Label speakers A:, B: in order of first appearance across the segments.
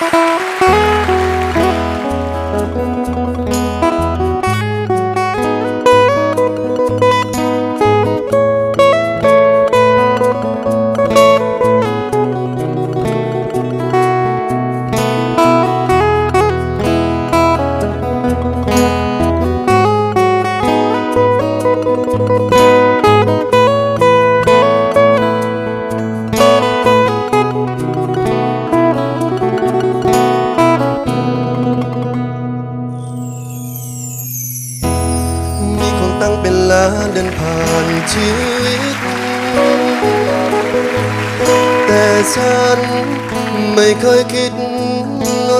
A: Thank you. ชีวิต แต่ฉันไม่เคยคิด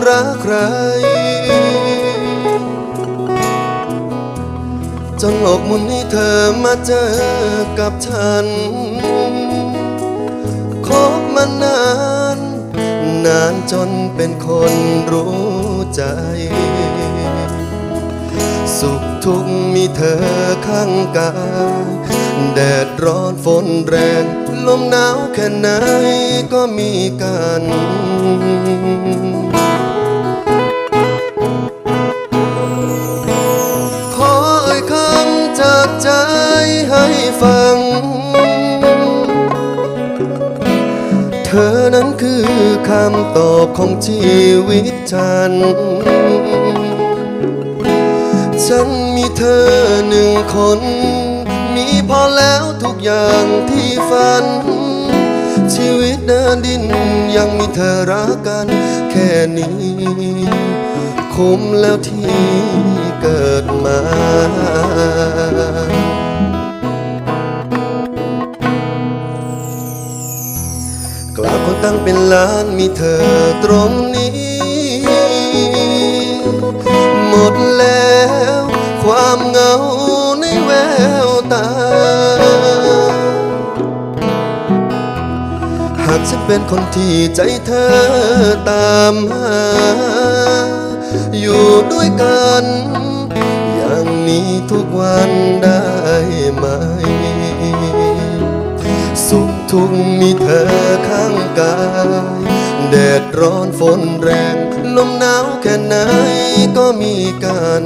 A: รักใคร จนโลกมุนให้เธอมาเจอกับฉัน คบมานาน นานจนเป็นคนรู้ใจสุขทุกข์มีเธอข้างกาย แดดร้อนฝนแรง ลมหนาวแค่ไหนก็มีกันขอเอ่ยคำจากใจให้ฟัง เธอนั้นคือคำตอบของชีวิตฉันฉันมีเธอหนึ่งคน ทุกอย่างที่ฝัน ชีวิตเดินดินยังมีเธอรักกันแค่นี้ คุ้มแล้วที่เกิดมากลาคนตั้งเป็นล้านมีเธอตรงนี้ หมดแล้ว เป็นคนที่ใจเธอตามหา อยู่ด้วยกัน อย่างนี้ทุกวันได้ไหม สุขทุกข์มีเธอข้างกาย แดดร้อนฝนแรง ลมหนาวแค่ไหนก็มีกัน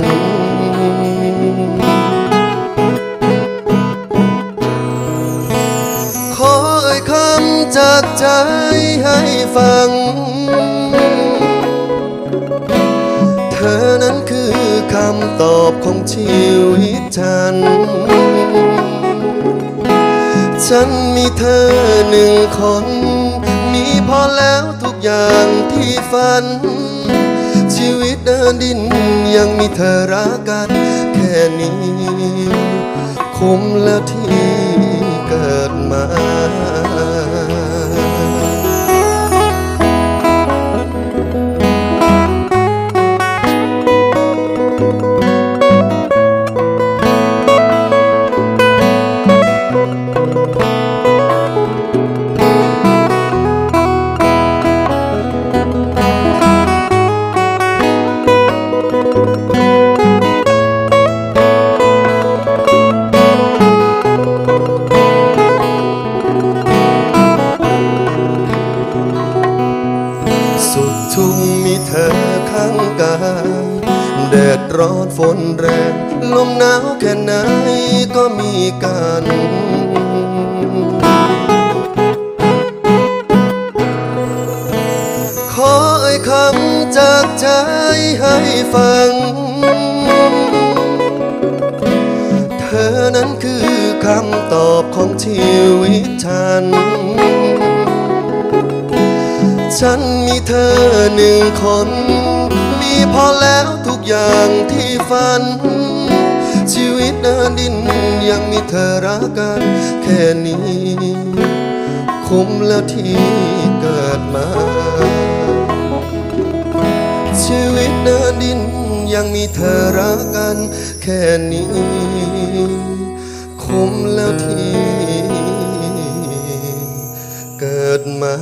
A: ใจให้ฟัง เธอนั้นคือคำตอบของชีวิตฉัน ฉันมีเธอหนึ่งคน มีพอแล้วทุกอย่างที่ฝัน ชีวิตเดินดินยังมีเธอรักกัน แค่นี้ คุ้มแล้วที่เกิดมา ร้อนฝนแรง ลมหนาวแค่ไหนก็มีกันขอเอ่ยคำจากใจให้ฟัง เธอนั้นคือคำตอบของชีวิตฉันฉันมีเธอหนึ่งคน มีพอแล้ว อย่างที่ฝัน ชีวิตเดินดินยังมีเธอรักกันแค่นี้ คุ้มแล้วที่เกิดมา ชีวิตเดินดินยังมีเธอรักกันแค่นี้ คุ้มแล้วที่เกิดมา